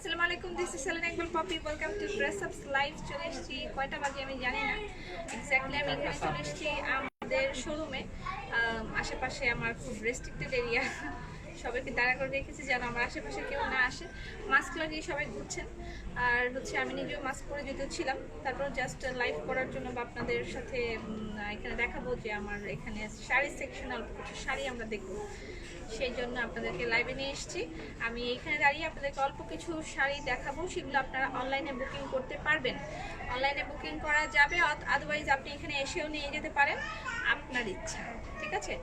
আসসালামু আলাইকুম this is সেলেন একবার poppy welcome to dress up live চলে এসেছি। কয়টা বাজে আমি জানি না। এক্স্যাক্টলি আমি এখানে চলে এসেছি আমাদের শোরুমে আশেপাশে আমার খুব রেস্ট্রিক্টেড এরিয়া সবাইকে দাঁড়া করে রেখেছি যেন আমার আশেপাশে কেউ না আসে। মাস্ক লাগিয়ে সবাই ঘুরছেন। আর হচ্ছে আমি নিজেও মাস্ক পরে যেতে ছিলাম। তারপর জাস্ট লাইভ করার জন্য বা আপনাদের সাথে এখানে দেখাবো যে আমার এখানে শাড়ি সেকশন অল্প কিছু শাড়ি আমরা দেখব। সেই জন্য আপনাদেরকে লাইভে নিয়ে এসেছি। আমি এখানে দাঁড়িয়ে আপনাদেরকে অল্প কিছু শাড়ি দেখাবো, সেগুলো আপনারা অনলাইনে বুকিং করতে পারবেন। অনলাইনে বুকিং করা যাবে আদারওয়াইজ আপনি এখানে এসেও নিয়ে যেতে পারেন, আপনার ইচ্ছা, ঠিক আছে?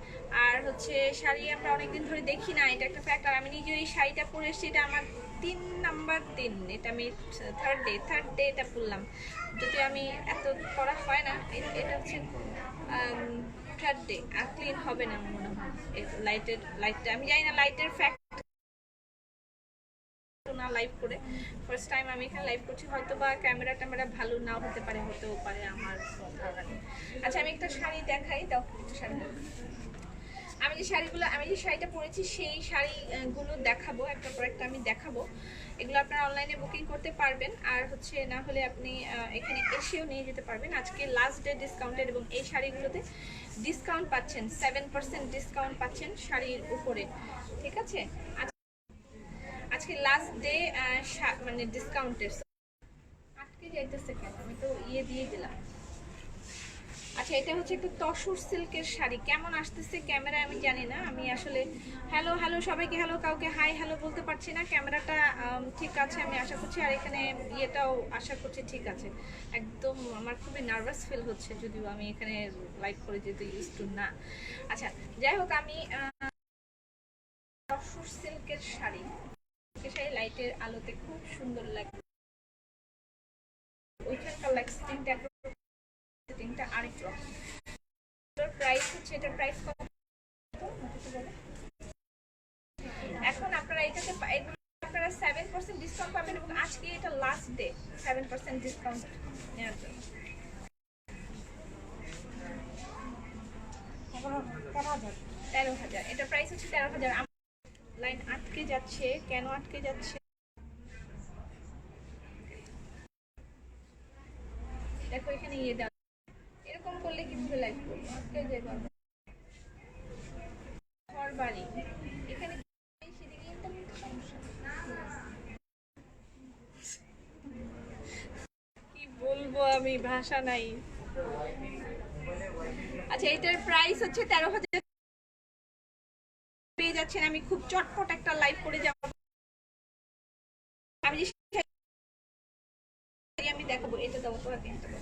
আর হচ্ছে শাড়ি আমরা অনেকদিন ধরে দেখি না, এটা একটা ফ্যাক্ট আমি নিজে এই শাড়িটা পরে এসেছি, এটা আমার তিন নাম্বার দিন, এটা আমি থার্ড ডে থার্ড ডে এটা পরলাম। যদি আমি এত করা হয় না এটা হচ্ছে থার্ড ডে আর ক্লিন হবে না মনে হয়। লাইটের লাইটটা আমি জানি না লাইটের ফ্যাক্ট না লাইভ করে। ফার্স্ট টাইম আমি এখানে লাইভ করছি হয়তো বা ক্যামেরা ট্যামেরা ভালো নাও হতে পারে, হতেও পারে আমার। আচ্ছা আমি একটা শাড়ি দেখাই, দাও, একটা শাড়ি যে শাড়িগুলো, আমি যে শাড়িটা পরেছি সেই শাড়িগুলো দেখাবো, একটা পর একটা আমি দেখাবো। এগুলো আপনারা অনলাইনে বুকিং করতে পারবেন। আর হচ্ছে না হলে আপনি এখানে এসেও নিয়ে যেতে পারবেন। আজকে লাস্ট ডে ডিসকাউন্টেড এবং এই শাড়িগুলোতে ডিসকাউন্ট পাচ্ছেন সেভেন পার্সেন্ট ডিসকাউন্ট পাচ্ছেন শাড়ির উপরে। ঠিক আছে? আজ- আজকে লাস্ট ডে মানে ডিসকাউন্টের আটকে যাইতেছে কেন? আমি তো ইয়ে দিয়ে দিলাম। আচ্ছা এটা হচ্ছে একটু তসর সিল্কের শাড়ি। কেমন আসতেছে ক্যামেরা আমি জানি না। আমি আসলে হ্যালো হ্যালো, সবাইকে হ্যালো, কাউকে হাই, হ্যালো বলতে পারছি না। ক্যামেরাটা ঠিক আছে, আমি আশা করছি। আর এখানে ইয়েটাও আশা করছি ঠিক আছে। একদম আমার খুবই নার্ভাস ফিল হচ্ছে, যদিও আমি এখানে লাইভ করে যেতে ইউজ টু না। আচ্ছা যাই হোক, আমি তসর সিল্কের শাড়ি। শাড়ি লাইটের আলোতে খুব সুন্দর লাগে ওইখানকার লাইক স্টিংটা সেটিংটা আরেক রকম এটার প্রাইস হচ্ছে প্রাইস কত? এখন আপনারা এটাতে আপনারা সেভেন পার্সেন্ট ডিসকাউন্ট পাবেন এবং আজকে এটা last day seven percent discount তেরো হাজার। এটার প্রাইস হচ্ছে তেরো হাজার। লাইন আটকে যাচ্ছে। কেন আটকে যাচ্ছে? দেখো, এখানে ইয়ে দেওয়া এরকম করলে কীভাবে লাইভ কি বলব আমি? ভাষা নাই। আচ্ছা এটার প্রাইস হচ্ছে তেরো হাজার। পেয়ে যাচ্ছেন। আমি খুব চটপট একটা লাইভ করে যাব। আমি দেখাবো। এটা দেবো এটা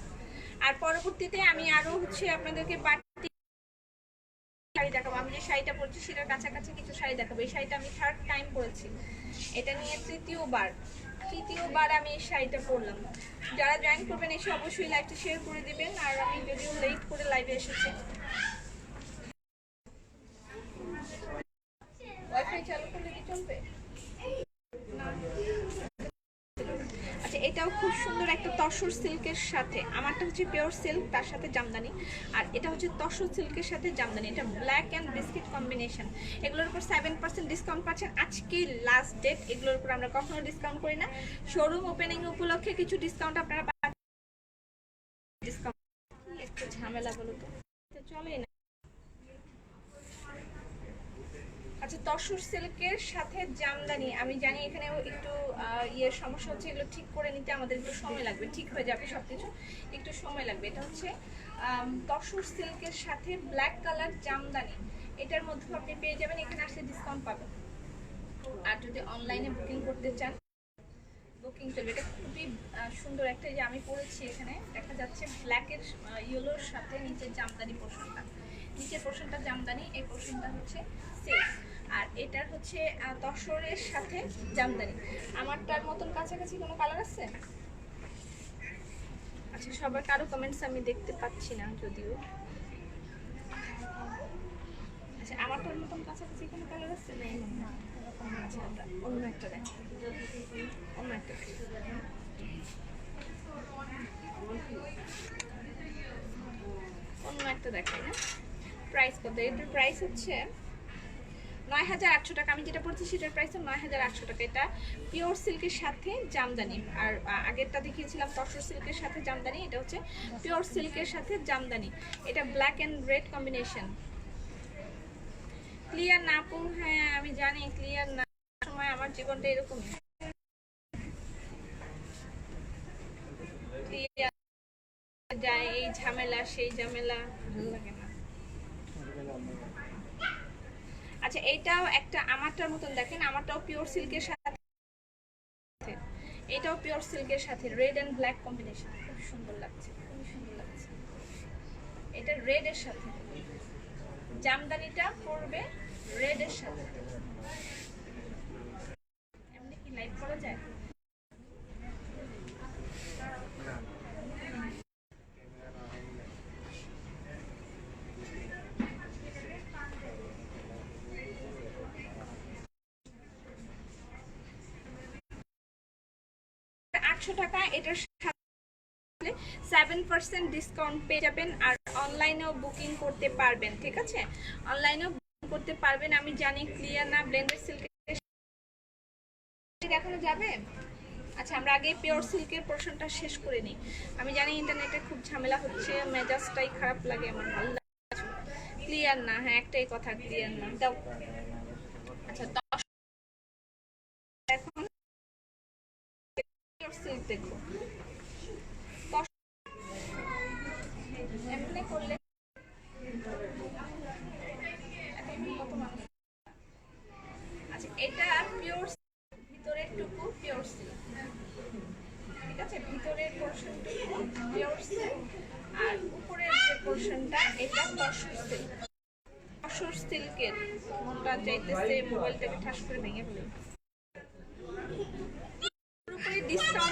আর পরবর্তীতে আমি আরও হচ্ছে আপনাদেরকে শাড়িটা পরছি, সেটার কাছাকাছি কিছু শাড়ি দেখাবো। এই শাড়িটা আমি থার্ড টাইম পরেছি। এটা নিয়ে তৃতীয়বার তৃতীয়বার আমি এই শাড়িটা পরলাম। যারা জয়েন করবেন, এসে অবশ্যই লাইভটা শেয়ার করে দিবেন, আর আমি যদিও লেট করে লাইভে এসেছি। ওয়াইফাই চালু করলে কি চলবে না আচ্ছা এটাও খুব সুন্দর একটা তসর সিল্কের সাথে। আমারটা হচ্ছে পিওর সিল্ক তার সাথে জামদানি। আর এটা হচ্ছে তসর সিল্কের সাথে জামদানি। এটা ব্ল্যাক অ্যান্ড বিস্কিট কম্বিনেশন এগুলোর উপর সেভেন পার্সেন্ট ডিসকাউন্ট পাচ্ছেন আজকে লাস্ট ডেট এগুলোর উপর আমরা কখনো ডিসকাউন্ট করি না। শোরুম ওপেনিং উপলক্ষে কিছু ডিসকাউন্ট আপনারা ডিসকাউন্ট একটু ঝামেলা বলো তো চলেই না আচ্ছা তসর সিল্কের সাথে জামদানি। আমি জানি এখানে একটু ইয়ের সমস্যা হচ্ছে, এগুলো ঠিক করে নিতে আমাদের একটু সময় লাগবে। ঠিক হয়ে যাবে সব কিছু একটু সময় লাগবে। এটা হচ্ছে তসর সিল্কের সাথে ব্ল্যাক কালার জামদানি। এটার মধ্যে আপনি পেয়ে যাবেন, এখানে আসলে ডিসকাউন্ট পাবেন। আর যদি অনলাইনে বুকিং করতে চান বুকিং চলবে এটা খুবই সুন্দর একটা যে আমি পড়েছি এখানে। দেখা যাচ্ছে ব্ল্যাকের ইয়েলোর সাথে নিচের জামদানি পোর্শনটা। নিচের পোর্শনটা জামদানি, এই পোর্শনটা হচ্ছে সেলস আর এটার হচ্ছে তসরের সাথে জামদানি। আমারটার মতন কাছাকাছি কোনো কালার আছে? আচ্ছা সবার কারও কমেন্টস আমি দেখতে পাচ্ছি না যদিও। আচ্ছা আমারটার মতন কাছাকাছি কোনো কালার আছে? না আচ্ছা অন্য একটা অন্য একটা অন্য একটা দেখাই, না? প্রাইস কত? এটার প্রাইস হচ্ছে নয় হাজার আটশো টাকা। আমি যেটা পড়ছি সেটার প্রাইস নয় হাজার আটশো টাকা। এটা পিওর সিল্কের সাথে জামদানি। আর আগেরটা দেখিয়েছিলাম তসর সিল্কের সাথে জামদানি। এটা হচ্ছে পিওর সিল্কের সাথে জামদানি। এটা black and red combination clear না আপু হ্যাঁ আমি জানি ক্লিয়ার না সময় আমার জীবনটা এরকমই। যায়, এই ঝামেলা, সেই ঝামেলা, ভালো লাগে না। আচ্ছা এইটাও একটা আমারটার মতন দেখেন, আমারটাও পিওর সিল্কের সাথে এটাও পিওর সিল্কের সাথে রেড অ্যান্ড ব্ল্যাক কম্বিনেশন খুব সুন্দর লাগছে, খুবই সুন্দর লাগছে। এটা রেড এর সাথে। জামদানিটা পরবে রেড এর সাথে এমনি কি লাইভ করা যায় আটশো টাকা, এটার সাথে সেভেন পার্সেন্ট ডিসকাউন্ট পেয়ে যাবেন আর অনলাইনেও বুকিং করতে পারবেন, ঠিক আছে? অনলাইনেও বুকিং করতে পারবেন, আমি জানি ক্লিয়ার না ব্লেন্ডার সিল্কের দেখানো যাবে? আচ্ছা আমরা আগে পিওর সিল্কের পোর্শনটা শেষ করে নিই। আমি জানি ইন্টারনেটে খুব ঝামেলা হচ্ছে, মেজাজটাই খারাপ লাগে, আমার ভালো ক্লিয়ার না। হ্যাঁ একটাই কথা ক্লিয়ার না। দাও। আচ্ছা দশ এখন পিওর দেখো দশ এমনি করলে আচ্ছা টুকু পিওর সিল্ক ঠিক আছে, ভিতরের পিওর সিল্ক আর উপরের যে এটা তসর সিল্ক তসর সিল্কের মনটা চাইতেছে মোবাইলটাকে ঠাস করে ভেঙে ফেলে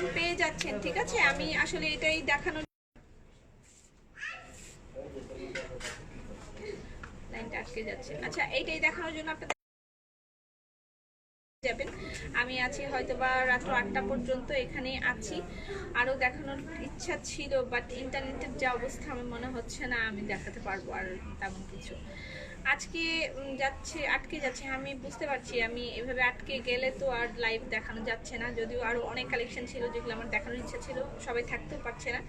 ডিসকাউন্ট পেয়ে যাচ্ছেন, ঠিক আছে? আমি আসলে এটাই দেখানো লাইনটা আটকে যাচ্ছে। আচ্ছা এইটাই দেখানোর জন্য যাবেন। আমি আছি হয়তো বা রাত্র আটটা পর্যন্ত আছি। আরও দেখানোর ইচ্ছা ছিল বাট ইন্টারনেটের যা অবস্থা আমি মনে হচ্ছে না আমি দেখাতে পারব আর তেমন কিছু। আজকে যাচ্ছে, আটকে যাচ্ছে, আমি বুঝতে পারছি, আমি এভাবে আটকে গেলে তো আর লাইভ দেখানো যাচ্ছে না, যদিও আরও অনেক কালেকশন ছিল যেগুলো আমার দেখানোর ইচ্ছা ছিল, সবাই থাকতেও পারছে না।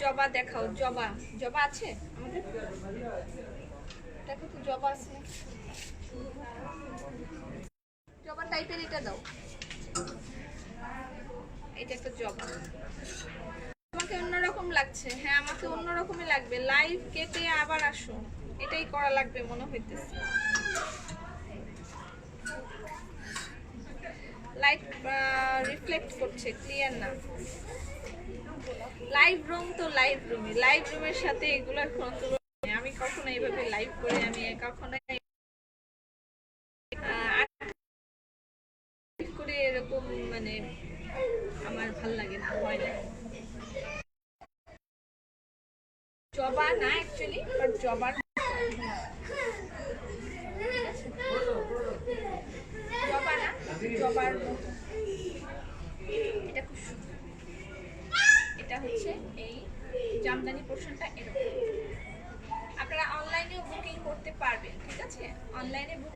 জবা দেখাও, জবা জবা আছে আমাদের? দেখো তো, জবা আছে? জবা টাইপের এটা দাও। এটা একটা অন্যরকম লাগছে। হ্যাঁ আমাকে অন্যরকমই লাগবে। লাইভ কেটে আবার আসো। এটাই করা লাগবে, মনে হইতেছে। লাইট রিফ্লেক্ট করছে ক্লিয়ার না। লাইভ রুম তো লাইভ রুমই লাইভ রুমের সাথে এগুলোর কোনো। আমি কখনো এইভাবে লাইভ করে, আমি কখনো করে এরকম মানে আমার ভালো লাগে না, হয় না। জবা না অ্যাকচুয়ালি বাট জবার এটা খুব সুন্দর। এটা হচ্ছে এই জামদানি পোর্শনটা এরকম। আপনারা অনলাইনেও বুকিং করতে পারবেন, ঠিক আছে? অনলাইনে বুক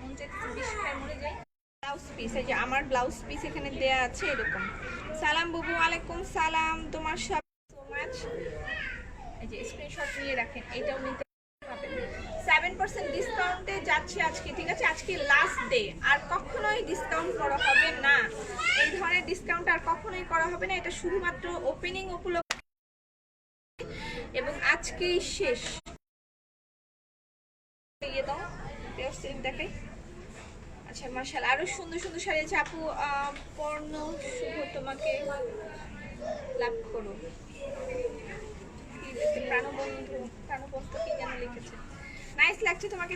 মন চাইতেছে বিষ খায়, মরে ব্লাউজ পিস এই যে আমার ব্লাউজ পিস এখানে দেয়া আছে এরকম। সালাম, বুবু আলাইকুম সালাম। তোমার সব সো মাচ যে স্ক্রিনশট নিয়ে রাখেন, এটাও নিতে পারবেন। সেভেন পার্সেন্ট ডিসকাউন্টে যাচ্ছে আজকে, ঠিক আছে? আজকে লাস্ট ডে আর কখনোই ডিসকাউন্ট করা হবে না। এই ধরনের ডিসকাউন্ট আর কখনোই করা হবে না। এটা শুধুমাত্র ওপেনিং উপলক্ষে এবং আজকেই শেষ। ইয়ে দাও। দেখাই আচ্ছা মার্শাল আরও সুন্দর সুন্দর শাড়ি আছে আপু পর্ণ শুভ তোমাকে লাভ করো? লাগছে তোমাকে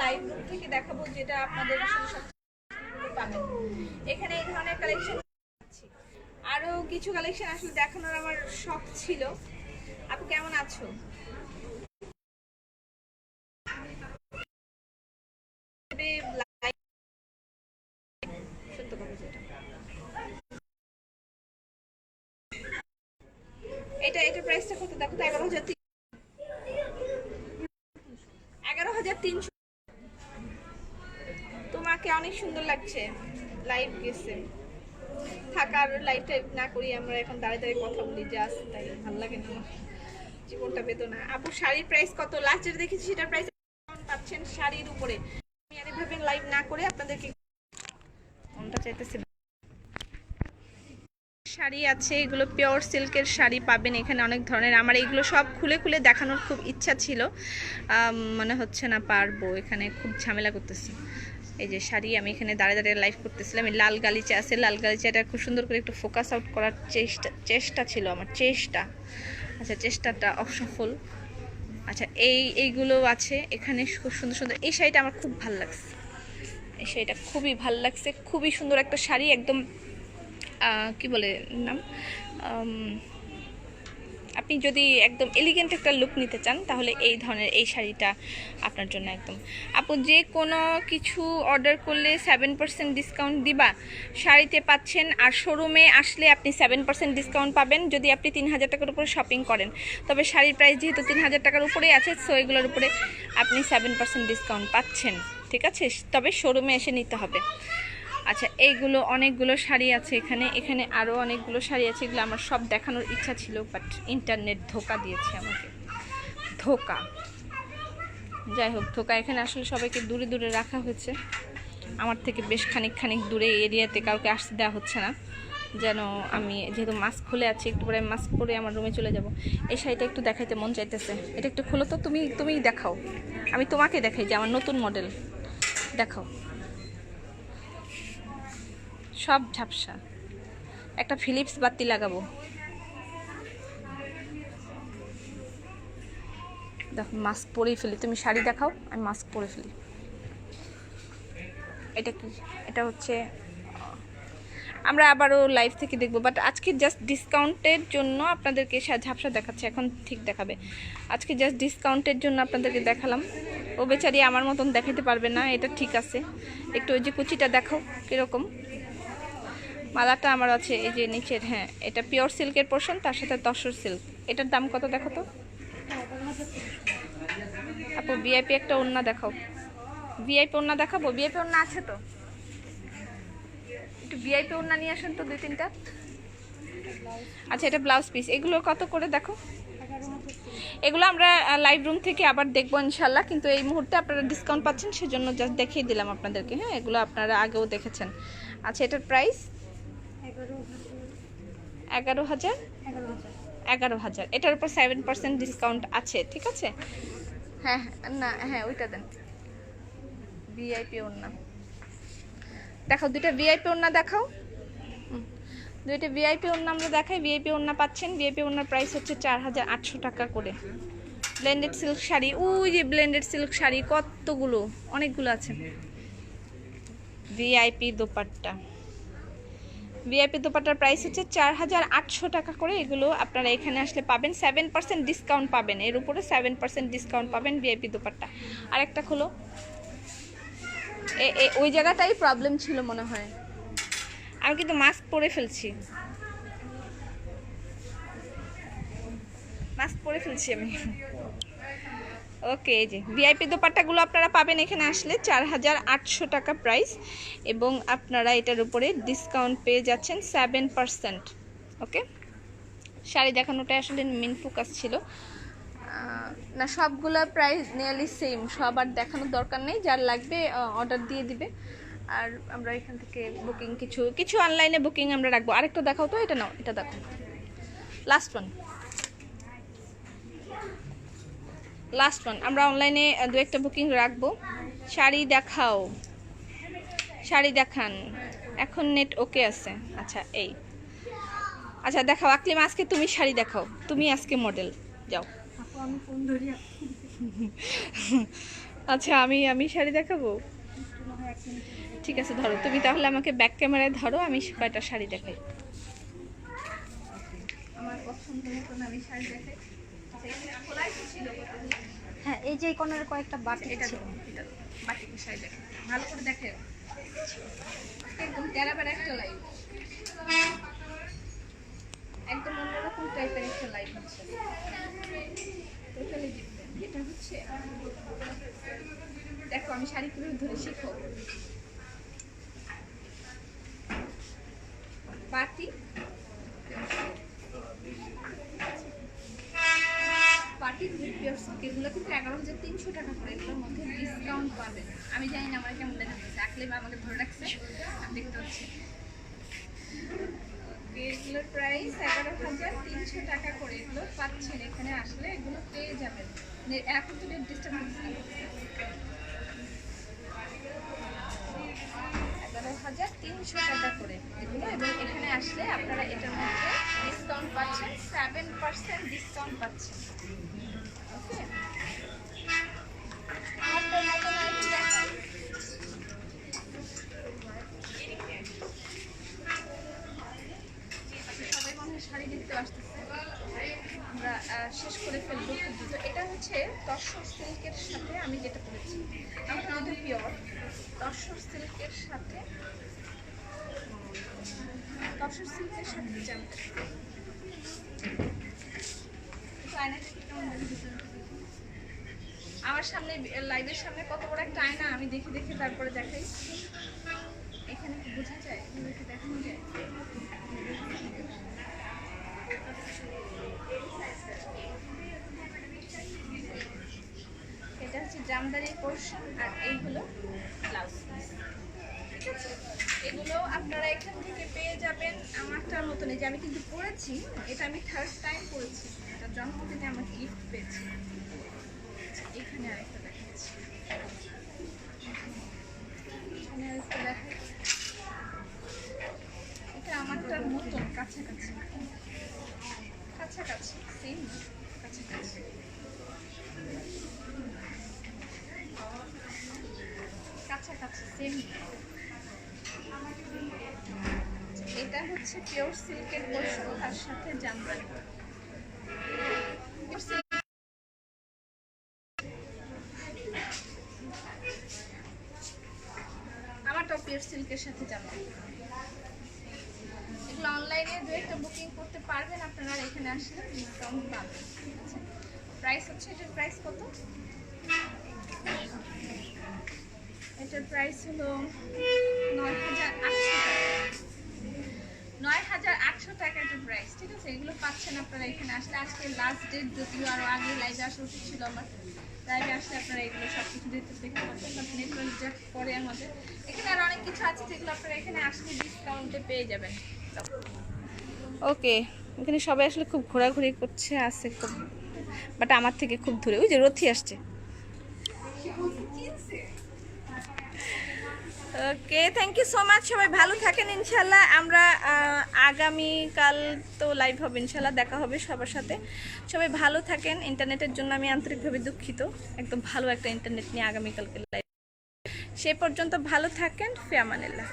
লাইভ থেকে দেখাবো যেটা আপনাদের এখানে এই ধরনের কালেকশন আরও কিছু কালেকশন আসলে দেখানোর আমার শখ ছিল। আপু, কেমন আছো সত্য কথা যেটা এটা এটার প্রাইসটা কত? দেখো তো, এগারো হাজার এগারো হাজার তিনশো। তোমাকে অনেক সুন্দর লাগছে। লাইভ গেছে থাকার লাইভ টাইপ না করি, আমরা এখন দাঁড়িয়ে দাঁড়িয়ে কথা বলি জাস্ট তাই, ভালো লাগে না। জীবনটা বেদনা। আপু, শাড়ির প্রাইস কত? লাস্ট যেটা দেখেছি, সেটার প্রাইস পাচ্ছেন শাড়ির উপরে। আমি আর লাইভ না করে আপনাদেরকে মনটা চাইতেছে শাড়ি আছে, এগুলো পিওর সিল্কের শাড়ি পাবেন এখানে অনেক ধরনের। আমার এগুলো সব খুলে খুলে দেখানোর খুব ইচ্ছা ছিল। মনে হচ্ছে না পারব, এখানে খুব ঝামেলা করতেছে। এই যে শাড়ি আমি এখানে দাঁড়িয়ে দাঁড়িয়ে লাইভ করতেছিলাম। এই লাল গালিচা আছে, লাল গালিচাটা খুব সুন্দর করে একটু ফোকাস আউট করার চেষ্টা চেষ্টা ছিল আমার, চেষ্টা। আচ্ছা চেষ্টাটা অসফল। আচ্ছা এই, এইগুলো আছে, এখানে খুব সুন্দর সুন্দর, এই শাড়িটা আমার খুব ভালো লাগছে। এই শাড়িটা খুবই ভালো লাগছে, খুবই সুন্দর একটা শাড়ি, একদম কি বলে নাম? আপনি যদি একদম এলিগেন্ট একটা লুক নিতে চান, তাহলে এই ধরনের এই শাড়িটা আপনার জন্য একদম। আপু, যে কোনো কিছু অর্ডার করলে সেভেন পার্সেন্ট ডিসকাউন্ট দিবা। শাড়িতে পাচ্ছেন আর শোরুমে আসলে আপনি সেভেন পার্সেন্ট ডিসকাউন্ট পাবেন যদি আপনি তিন হাজার টাকার উপরে শপিং করেন। তবে শাড়ির প্রাইস যেহেতু তিন হাজার টাকার উপরেই আছে সো এগুলোর উপরে আপনি সেভেন পার্সেন্ট ডিসকাউন্ট পাচ্ছেন, ঠিক আছে? তবে শোরুমে এসে নিতে হবে। আচ্ছা এইগুলো অনেকগুলো শাড়ি আছে এখানে। এখানে আরও অনেকগুলো শাড়ি আছে, এগুলো আমার সব দেখানোর ইচ্ছা ছিল বাট ইন্টারনেট ধোকা দিয়েছে আমাকে। ধোকা। যাই হোক, ধোকা এখানে আসলে সবাইকে দূরে দূরে রাখা হয়েছে। আমার থেকে বেশ খানিক খানিক দূরে এরিয়াতে কাউকে আসতে দেওয়া হচ্ছে না। যেন আমি যেহেতু মাস্ক খুলে আছি, একটু পরে মাস্ক পরে আমার রুমে চলে যাব। এই শাড়িটা একটু দেখাইতে মন চাইতেছে। এটা একটু খোলো তো, তুমি, তুমিই দেখাও। আমি তোমাকে দেখাই যে আমার নতুন মডেল দেখাও। সব ঝাপসা। একটা ফিলিপস বাতি লাগাবো। দেখো, মাস্ক পরেই ফেলি। তুমি শাড়ি দেখাও, আমি মাস্ক পরে ফেলি। এটা কি? এটা হচ্ছে, আমরা আবারও লাইভ থেকে দেখব। বাট আজকে জাস্ট ডিসকাউন্টের জন্য আপনাদেরকে ঝাপসা দেখাচ্ছে। এখন ঠিক দেখাবে। আজকে জাস্ট ডিসকাউন্টের জন্য আপনাদেরকে দেখালাম। ও বেচারি আমার মতন দেখাতে পারবে না, এটা ঠিক আছে। একটু ওই যে কুচিটা দেখাও, কীরকম। মালাটা আমার আছে, এই যে নিচের হ্যাঁ এটা পিওর সিল্কের পোর্শন তার সাথে তসর সিল্ক এটার দাম কত দেখো তো? আপু ভিআইপি একটা ওন্না দেখাও। ভিআইপি ওন্না দেখাবো? ভিআইপি ওন্না আছে তো? একটু ভিআইপি ওন্না নিয়ে আসেন তো, দুই তিনটা। আচ্ছা এটা ব্লাউজ পিস এগুলো কত করে দেখো? এগুলো আমরা লাইভ রুম থেকে আবার দেখব ইনশাল্লাহ কিন্তু এই মুহূর্তে আপনারা ডিসকাউন্ট পাচ্ছেন, সেজন্য জাস্ট দেখিয়ে দিলাম আপনাদেরকে হ্যাঁ এগুলো আপনারা আগেও দেখেছেন। আচ্ছা এটার প্রাইস এগারো হাজার? এগারো হাজার। এটার উপর সেভেন পার্সেন্ট ডিসকাউন্ট আছে ঠিক আছে? হ্যাঁ হ্যাঁ, না হ্যাঁ ওইটা দেন। ভিআইপি ওড়না দেখাও দুইটা ভিআইপি ওড়না দেখাও। দুইটা ভিআইপি ওড়না আমরা দেখাই ভিআইপি ওড়না পাচ্ছেন। ভিআইপি ওড়নার প্রাইস হচ্ছে চার হাজার আটশো টাকা করে। ব্লেন্ডেড সিল্ক শাড়ি ওই যে ব্লেন্ডেড সিল্ক শাড়ি কতগুলো? অনেকগুলো আছে। ভিআইপি দোপাট্টা। ভিআইপি দোপাট্টার প্রাইস হচ্ছে চার হাজার আটশো টাকা করে। এগুলো আপনারা এখানে আসলে পাবেন। সেভেন পার্সেন্ট ডিসকাউন্ট পাবেন। এর উপরে সেভেন পার্সেন্ট ডিসকাউন্ট পাবেন ভিআইপি দোপাট্টা। আরেকটা খোলো। ওই জায়গাটাই প্রবলেম ছিল মনে হয়। আমি কিন্তু মাস্ক পরে ফেলছি। মাস্ক পরে ফেলছি আমি। ওকে, এই যে ভিআইপি দোপাট্টাগুলো আপনারা পাবেন এখানে আসলে চার হাজার আটশো টাকা প্রাইস এবং আপনারা এটার উপরে ডিসকাউন্ট পেয়ে যাচ্ছেন সেভেন পারসেন্ট ওকে? শাড়ি দেখানোটা আসলে মেন ফোকাস ছিল। না, সবগুলো প্রাইস নিয়ারলি সেম সব আর দেখানোর দরকার নেই, যার লাগবে অর্ডার দিয়ে দিবে। আর আমরা এখান থেকে বুকিং কিছু কিছু অনলাইনে বুকিং আমরা রাখব। আরেকটা দেখাও তো, এটা নাও, এটা দেখো লাস্ট ওয়ান লাস্ট ওয়ান আমরা অনলাইনে দু একটা বুকিং রাখব। শাড়ি দেখাও। শাড়ি দেখান। এখন নেট ওকে আছে। আচ্ছা এই। আচ্ছা দেখাও। আকলিম আজকে তুমি শাড়ি দেখাও। তুমি আজকে মডেল যাও। আচ্ছা আমি আমি শাড়ি দেখাবো? ঠিক আছে ধরো। তুমি তাহলে আমাকে ব্যাক ক্যামেরায় ধরো আমি কয়টা শাড়ি দেখাই? আমার পছন্দ মতন আমি শাড়ি দেখাই। হ্যাঁ এই যে কোণের কয়েকটা বাটি এটা ছিল। এটা দাও। বাকি বিষয় দেখে ভালো করে দেখে একদম তেরা একটা লাইভ একদম অন্যরকম টাইপের একটা লাইট হচ্ছে। ডিফারেন্ট এটা হচ্ছে দেখো আমি শাড়ি কীভাবে ধরে শিখো বাটি কিন্তু তিনশো টাকা করে এগুলোর মধ্যে ডিসকাউন্ট পাবেন আমি জানি না আমার কেমন দেখা যাচ্ছে। আকলিমা আমাকে ধরে রাখছে। আমি দেখতে পাচ্ছি। এগুলোর প্রাইস এগারো হাজার তিনশো টাকা করে এগুলো পাচ্ছেন। এখানে আসলে এগুলো পেয়ে যাবেন। এখন তো ডিস্টার্ব এগারো হাজার তিনশো টাকা করে এগুলো। এবং এখানে আসলে আপনারা এটার মধ্যে ডিসকাউন্ট পাচ্ছেন। সেভেন পার্সেন্ট ডিসকাউন্ট পাচ্ছেন। শেষ করে ফেলব খুব দ্রুত এটা হচ্ছে তসর সিল্কের সাথে আমি যেটা পরেছি আমার কিন্তু পিওর। তসর সিল্কের সাথে, তসর সিল্কের সাথে জামা আয়নাটা কি কেমন দেখা যাচ্ছে? আমার সামনে লাইভের সামনে কত বড় একটা আয়না, আমি দেখে দেখে তারপরে দেখাই। এখানে কি বোঝা যায়? দেখানো যায়? এটা হচ্ছে জামদানি পোর্শন আর এইগুলো ব্লাউজ এগুলো আপনারা এখান থেকে পেয়ে যাবেন আমারটার মতন যে আমি কিন্তু পড়েছি এটা আমি থার্ড টাইম পড়েছি এটা জন্মদিনে আমার গিফট পেয়েছি। আচ্ছা, এখানে আরেকটা দেখাচ্ছি। এখানে আরেকটা দেখাচ্ছি। এটা আমারটার মতন কাছাকাছি। কাছাকাছি সেম কাছাকাছি কাছাকাছি সেম এটা হচ্ছে পিওর সিল্কের পোর্শন তার সাথে জামদানি silk- পিওর সিল্কের সাথে জামদানি এগুলো অনলাইনে দু একটা বুকিং করতে পারবেন আপনারা এখানে আসলে ডিসকাউন্ট পাবেন, ঠিক আছে? প্রাইস হচ্ছে, এটার প্রাইস কত? এটার প্রাইস হলো নয় হাজার আটশো টাকা। নয় হাজার আটশো প্রাইস ঠিক আছে? এগুলো পাচ্ছেন আপনারা এখানে আসলে। আজকে লাস্ট ডেট যদিও আরও আগে লাইভে আসা উচিত ছিল আমার লাইভে আসলে আপনারা এগুলো সব কিছু দেখতে দেখতে পাচ্ছেন। বাট নেটওয়ার্ক পরে আমাদের। এখানে আর অনেক কিছু আছে যেগুলো আপনারা এখানে আসলে ডিসকাউন্টে পেয়ে যাবেন। ওকে এখানে সবাই আসলে খুব ঘোরাঘুরি করছে, আছে খুব বাট আমার থেকে খুব দূরে। ওই যে রথি আসছে। Okay thank you so much সবাই ভালো থাকেন ইনশাল্লাহ আমরা আগামীকাল তো লাইভ হবে ইনশাল্লাহ দেখা হবে সবার সাথে। সবাই ভালো থাকেন। ইন্টারনেটের জন্য আমি আন্তরিকভাবে দুঃখিত। একদম ভালো একটা ইন্টারনেট নিয়ে আগামীকালকে লাইভ সে পর্যন্ত ভালো থাকেন। ফিয়ামানিল্লাহ।